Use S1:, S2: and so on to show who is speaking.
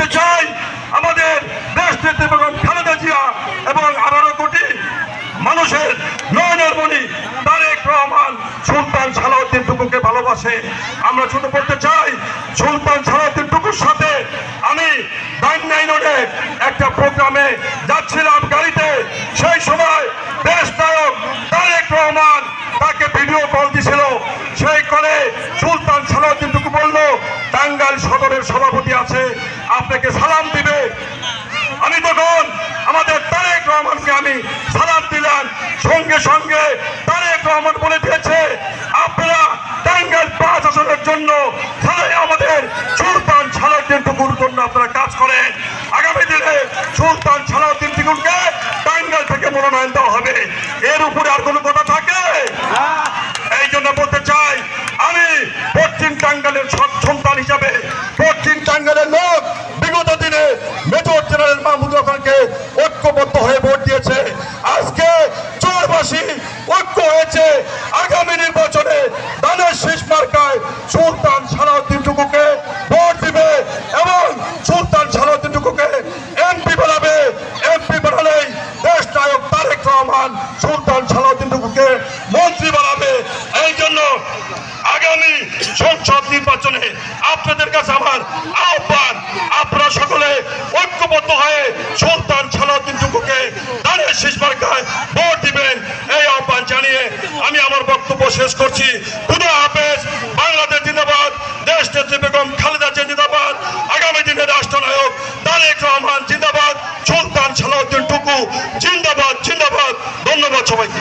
S1: বলতে চাই, আমাদের দেশ নেত্রী বেগম খালেদা জিয়া এবং আঠারো কোটি মানুষের নয়নের মণি তারেক রহমান, সুলতান সালাউদ্দিন টুকুকে ভালোবাসে। আমরা শুধু বলতে চাই, সুলতান সালাউদ্দিন টুকুর সাথে আমি ডাইন রোডে একটা প্রোগ্রামে যাচ্ছিলাম গাড়িতে। সেই সময় দেশ নায়ক তারেক রহমান তাকে ভিডিও কল দিছিল। সেই কলে সুলতান সালাউদ্দিন টাঙ্গাইল সদরের সভাপতি আছে, আপনাকে সালাম দিবে। আমি তখন আমাদের তারেক রহমানকে আমি সালাম দিলাম। সঙ্গে সঙ্গে তারেক রহমান বলে দিয়েছে, আপনারা টাঙ্গাইল পাঁচ আসনের জন্য আমাদের সুলতান সালাউদ্দিন টুকুর জন্য আপনারা কাজ করেন। আগামী দিনে সুলতান সালাউদ্দিন টুকুরকে সুলতান সালাউদ্দিন টুকুকে ভোট দিবে এবং সুলতান সালাউদ্দিন টুকুকে এমপি বানাবে। এমপি বানালেই দেশ নায়ক তারেক রহমান সুলতান সালাউদ্দিন টুকুকে মন্ত্রী বানাবে। এই জন্য আগামী সংসদ নির্বাচনে আপনাদের কাছে আমার আহ্বান, আপনারা সকলে ঐক্যবদ্ধ হয়ে সুলতান সালাউদ্দিন টুকুকে দানের শেষ ভোট দিবেন। এই আহ্বান জানিয়ে আমি আমার বক্তব্য শেষ করছি। খুদা হাফেজ। জিন্দাবাদ জিন্দাবাদ। ধন্যবাদ সবাইকে।